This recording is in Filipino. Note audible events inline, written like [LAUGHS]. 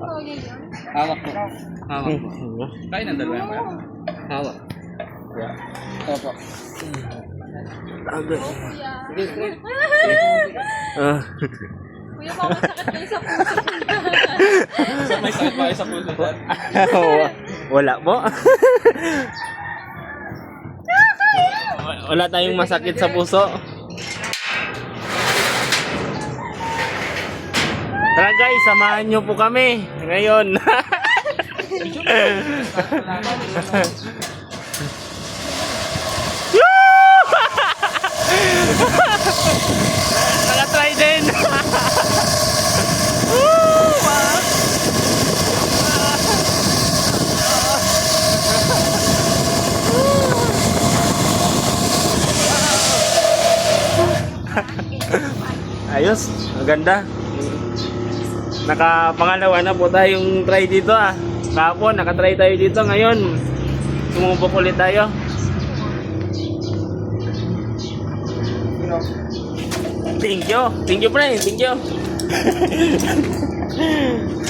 Hawak po. Hawak po. Kain ng dalawa ba? Hawak. Opo. Agad. Ah. Kuya, baka masakit kayo sa puso. May sakit sa puso dyan. Wala po. [LAUGHS] Wala tayong masakit sa puso. Tara guys, samahan nyo po kami ngayon. Naka-try din. Ayos, maganda. Nakapangalawa na po tayong try dito ah. Kahapon, nakatry tayo dito. Ngayon, sumubok ulit tayo. Thank you. Thank you, friend. Thank you. [LAUGHS]